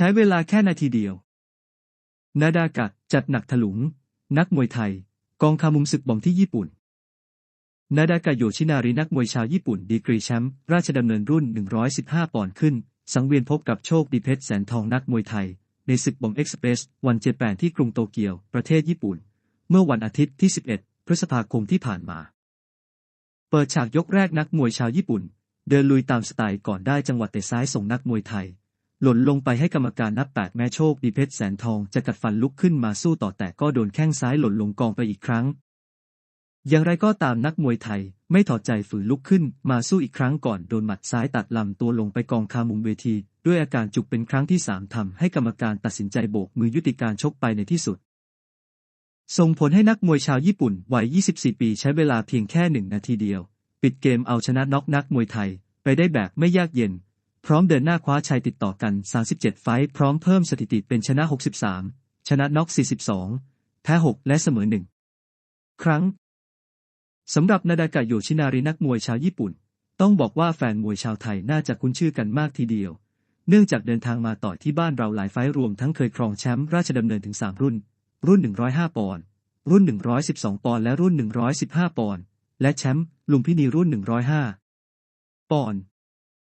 ใช้เวลาแค่นาทีเดียว นาดากะจัดหนักถลุง นักมวยไทย กองคามุมศึกบอมที่ญี่ปุ่น นาดากะโยชินารินักมวยชาวญี่ปุ่น ดีกรีแชมป์ราชดำเนินรุ่น 115 ปอนด์ขึ้น สังเวียนพบกับโชคดีเพชรแสนทองนักมวยไทย ในศึกบอมเอ็กซ์เพรสวันเจแปนที่กรุงโตเกียว ประเทศญี่ปุ่น เมื่อวันอาทิตย์ที่ 11 พฤษภาคมที่ผ่านมา เปิดฉากยกแรกนักมวยชาวญี่ปุ่น เดินลุยตามสไตล์ก่อนได้จังหวะเตะซ้ายส่งนักมวยไทย หล่นลงไปให้กรรมการนับแปดแม้โชคดีเพชรแสนทองจะกัดฟันลุกขึ้นมาสู้ต่อแต่ก็โดนแข้งซ้ายหล่นลงกองไปอีกครั้ง อย่างไรก็ตามนักมวยไทยไม่ถอดใจฝืนลุกขึ้นมาสู้อีกครั้งก่อนโดนหมัดซ้ายตัดลำตัวลงไปกองคามุมเวที ด้วยอาการจุกเป็นครั้งที่สามทำให้กรรมการตัดสินใจโบกมือยุติการชกไปในที่สุด ส่งผลให้นักมวยชาวญี่ปุ่นวัย 24 ปีใช้เวลาเพียงแค่หนึ่งนาทีเดียว ปิดเกมเอาชนะน็อกนักมวยไทยไปได้แบบไม่ยากเย็น พร้อมเดินหน้าคว้าชัยติดต่อกัน 37 ไฟต์พร้อมเพิ่มสถิติเป็นชนะ 63 ชนะน็อก 42 แพ้ 6 และเสมอ 1 ครั้งสำหรับนาดากะโยชินารินักมวยชาวญี่ปุ่น ต้องบอกว่าแฟนมวยชาวไทยน่าจะคุ้นชื่อกันมากทีเดียว เนื่องจากเดินทางมาต่อยที่บ้านเราหลายไฟต์รวมทั้งเคยครองแชมป์ราชดำเนินถึง 3 รุ่น รุ่น 105 ปอนด์รุ่น 112 ปอนด์และรุ่น 115 ปอนด์และแชมป์ลุมพินีรุ่น 105 ปอนด์